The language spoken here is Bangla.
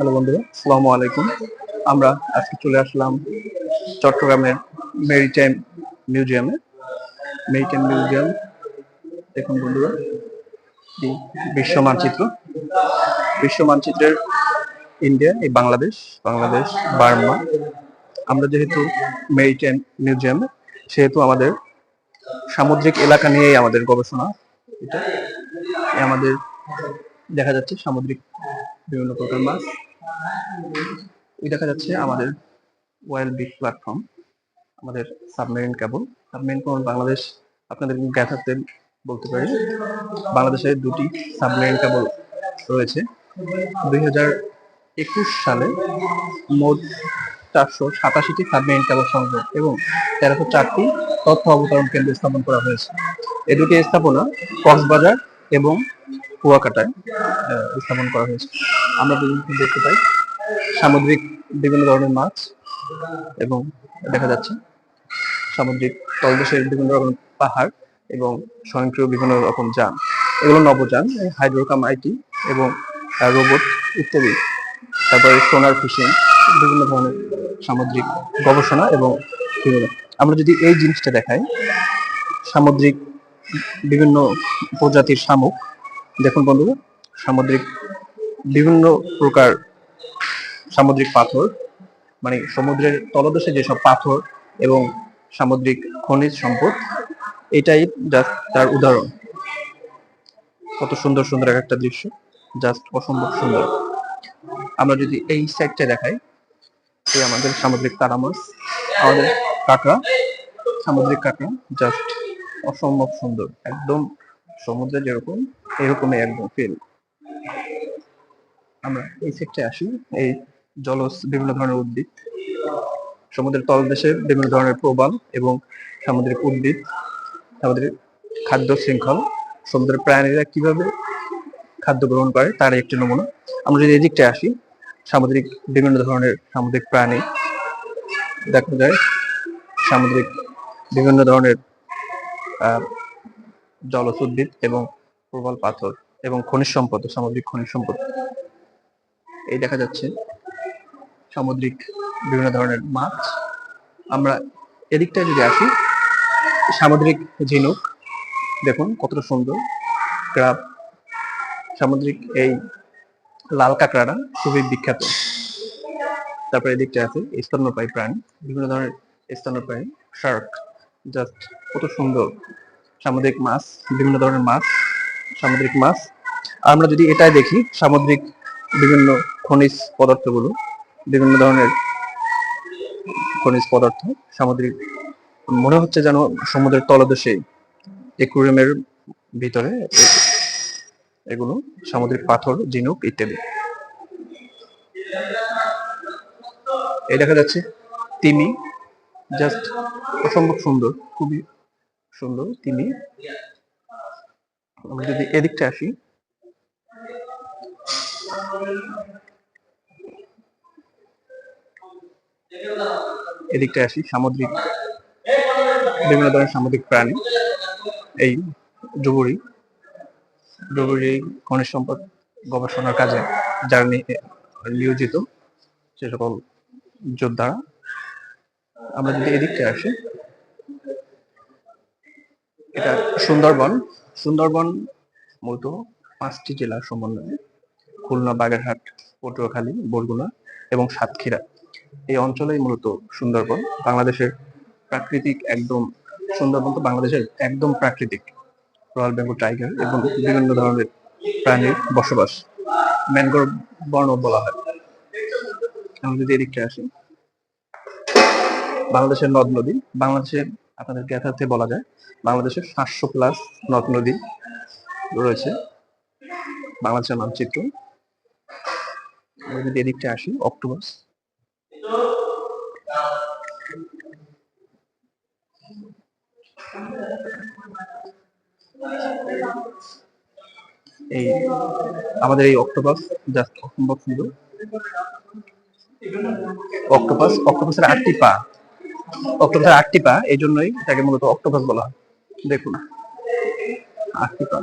হ্যালো বন্ধুরা, আসসালামু আলাইকুম। আমরা আজকে চলে আসলাম চট্টগ্রামের মেরিটাইম মিউজিয়ামে। মেরিটাইম মিউজিয়াম, দেখুন বন্ধুরা বিশ্ব মানচিত্র। বিশ্ব মানচিত্রের ইন্ডিয়া, এই বাংলাদেশ বাংলাদেশ, বার্মা। আমরা যেহেতু মেরিটাইম মিউজিয়ামে, সেহেতু আমাদের সামুদ্রিক এলাকা নিয়েই আমাদের গবেষণা। এটা আমাদের দেখা যাচ্ছে সামুদ্রিক বিভিন্ন প্রকার মাছ। ওই দেখা যাচ্ছে আমাদের ওয়েল বিগ প্ল্যাটফর্ম আমাদের submarine cable submarine cable Bangladesh, আপনাদের জ্ঞাতার্থে বলতে পারি বাংলাদেশে দুটি সাবমেরিন কেবল রয়েছে। দুই একুশ সালে মোট চারশো সাতাশিটি সাবমেরিন কেবল সংযোগ এবং তেরোশো চারটি তথ্য অবতরণ কেন্দ্র স্থাপন করা হয়েছে। এই দুটি স্থাপনা কক্সবাজার এবং কুয়াকাটায় স্থাপন করা হয়েছে। আমরা দেখতে পাই। সামুদ্রিক বিভিন্ন ধরনের মাছ এবং দেখা যাচ্ছে সামুদ্রিক তলদেশের বিভিন্ন রকম পাহাড় এবং স্বয়ংক্রিয় বিভিন্ন রকম যান। এগুলো নবযান, হাইড্রোকাম আইটি এবং রোবট ইত্যাদি। তারপরে সোনার ফিশিং, বিভিন্ন ধরনের সামুদ্রিক গবেষণা এবং আমরা যদি এই জিনিসটা দেখাই, সামুদ্রিক বিভিন্ন প্রজাতির শামুক দেখুন বন্ধুরা সামুদ্রিক বিভিন্ন প্রকার সামুদ্রিক পাথর মানে সমুদ্রের তলদেশে যেসব পাথর এবং সামুদ্রিক খনিজ সম্পদ, এটাই জাস্ট তার উদাহরণ। কত সুন্দর সুন্দর এক একটা দৃশ্য জাস্ট অসম্ভব সুন্দর। আমরা যদি এই সাইডটা দেখাই, এই আমাদের সামুদ্রিক তারা মাছ আমাদের কাঁকড়া, সামুদ্রিক কাঁকড়া জাস্ট অসম্ভব সুন্দর। একদম সমুদ্রে যেরকম এরকমই একদম ফিল আমরা এই সেক্টরে আসি, এই জলজ বিভিন্ন ধরনের উদ্ভিদ, সমুদ্রের তলদেশে বিভিন্ন ধরনের প্রবাল এবং সামুদ্রিক উদ্ভিদ, সামুদ্রিক খাদ্য শৃঙ্খল, সমুদ্রের প্রাণীরা কীভাবে খাদ্য গ্রহণ করে তার একটি নমুনা। আমরা যদি এদিকটা আসি, সামুদ্রিক বিভিন্ন ধরনের সামুদ্রিক প্রাণী, দেখা যায় সামুদ্রিক বিভিন্ন ধরনের জলজ উদ্ভিদ এবং প্রবল পাথর এবং খনিজ সম্পদ, সামুদ্রিক খনিজ সম্পদ। এই দেখা যাচ্ছে সামুদ্রিক বিভিন্ন ধরনের মাছ। আমরা এদিকটায় যদি আসি, সামুদ্রিক ঝিনুক, দেখুন কতটা সুন্দর ক্রাব। সামুদ্রিক এই লাল কাঁকড়াটা খুবই বিখ্যাত। তারপরে এদিকটা আছে স্তন্যপায়ী প্রাণী, বিভিন্ন ধরনের স্তন্যপায়ী শার্ক। জাস্ট কত সুন্দর সামুদ্রিক মাছ, বিভিন্ন ধরনের মাছ। সামুদ্রিক মাছ। আমরা যদি এটাই দেখি, সামুদ্রিক বিভিন্ন খনিজ পদার্থগুলো, বিভিন্ন ধরনের খনিজ পদার্থ, সামুদ্রিক, মনে হচ্ছে যেন সমুদ্রের তলদেশে একুরিয়ামের ভিতরে এগুলো, সামুদ্রিক পাথর, ঝিনুক ইত্যাদি। এই দেখা যাচ্ছে, তিমি জাস্ট অসম্ভব সুন্দর, খুবই সুন্দর তিমি। আমরা যদি এদিকটা আসি। এদিকটা আসি, সামুদ্রিক, বিভিন্ন ধরনের সামুদ্রিক প্রাণী। এই ডুবুরি ডুবুরি খনিজ সম্পদ গবেষণার কাজে যারা নিয়োজিত সে সকল যোদ্ধারা আমরা যদি এদিকটা আসি, এটা সুন্দরবন। সুন্দরবন মূলত পাঁচটি জেলার সমন্বয়ে খুলনা, বাগেরহাট, পটুয়াখালী, বরগুনা এবং সাতক্ষীরা। এই অঞ্চলেই মূলত সুন্দরবন বাংলাদেশের প্রাকৃতিক একদম, সুন্দরবন তো বাংলাদেশের একদম প্রাকৃতিক। রয়্যাল বেঙ্গল টাইগার এবং বিভিন্ন ধরনের প্রাণীর বসবাস, ম্যানগ্রোভ বর্ণ বলা হয়। আমরা যদি এদিকটা আসি, বাংলাদেশের নদ নদী, বাংলাদেশের আপনাদের জ্ঞাতার্থে বলা যায়, বাংলাদেশের সাতশো প্লাস নদ নদী রয়েছে। বাংলাদেশের মানচিত্র। যদি এদিকটা আসি অক্টোপাস এই আমাদের এই অক্টোপাস জাস্ট অসম্ভব সুন্দর। অক্টোপাস অক্টোপাসের আটটি পা। অক্টোপাসের আটটি পা এই জন্যই তাকে মূলত অক্টোপাস বলা হয়। দেখুন আটটি পা